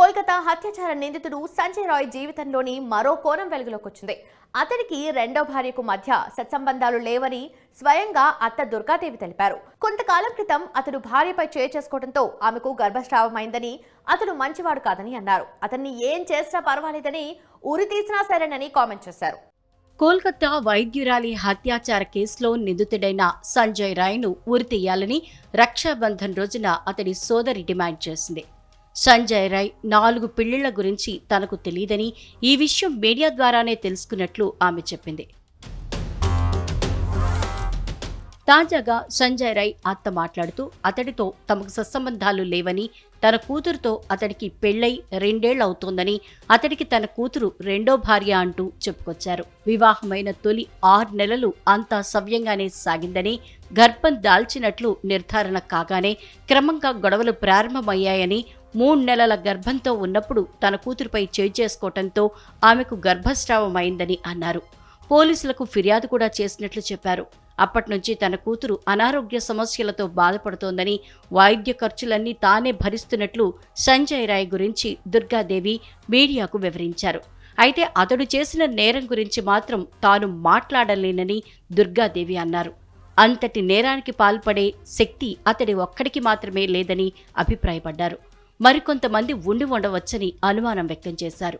కోల్కతా హత్యాచార నిందితుడు సంజయ్ రాయ్ జీవితంలోని మరో కోణం వెలుగులోకి వచ్చింది రెండో భార్యకు మధ్య సత్సంబంధాలు లేవని స్వయంగా అత్త దుర్గాదేవి తెలిపారు. కొంతకాలం క్రితం అతడు భార్యపై చేయి చేసుకోవడంతో ఆమెకు గర్భస్రావమైందని అతడు మంచివాడు కాదని అన్నారు. అతన్ని ఏం చేసినా పర్వాలేదని ఉరి తీసినా సరేనని కామెంట్ చేశారు. కోల్కతా వైద్యురాలి హత్యాచార కేసులో నిందితుడైన సంజయ్ రాయ్ను ఉరితీయాలని రక్షాబంధన్ రోజున అతడి సోదరి డిమాండ్ చేసింది. సంజయ్ రాయ్ నాలుగు పెళ్ళిళ్ళ గురించి తనకు తెలియదని ఈ విషయం మీడియా ద్వారానే తెలుసుకున్నట్లు ఆమె చెప్పింది. తాజాగా సంజయ్ రాయ్ అత్త మాట్లాడుతూ అతడితో తమకు సత్సంబంధాలు లేవని తన కూతురుతో అతడికి పెళ్ళై రెండేళ్ళవుతోందని అతడికి తన కూతురు రెండో భార్య అంటూ చెప్పుకొచ్చారు. వివాహమైన తొలి ఆరు నెలలు అంతా సవ్యంగానే సాగిందని గర్భం దాల్చినట్లు నిర్ధారణ కాగానే క్రమంగా గొడవలు ప్రారంభమయ్యాయని మూడు నెలల గర్భంతో ఉన్నప్పుడు తన కూతురుపై చేయి చేసుకోవటంతో ఆమెకు గర్భస్రావమైందని అన్నారు. పోలీసులకు ఫిర్యాదు కూడా చేసినట్లు చెప్పారు. అప్పట్నుంచి తన కూతురు అనారోగ్య సమస్యలతో బాధపడుతోందని వైద్య ఖర్చులన్నీ తానే భరిస్తున్నట్లు సంజయ్ రాయ్ గురించి దుర్గాదేవి మీడియాకు వివరించారు. అయితే అతడు చేసిన నేరం గురించి మాత్రం తాను మాట్లాడలేనని దుర్గాదేవి అన్నారు. అంతటి నేరానికి పాల్పడే శక్తి అతడి ఒక్కడికి మాత్రమే లేదని అభిప్రాయపడ్డారు. మరికొంతమంది ఉండి ఉండవచ్చని అనుమానం వ్యక్తం చేశారు.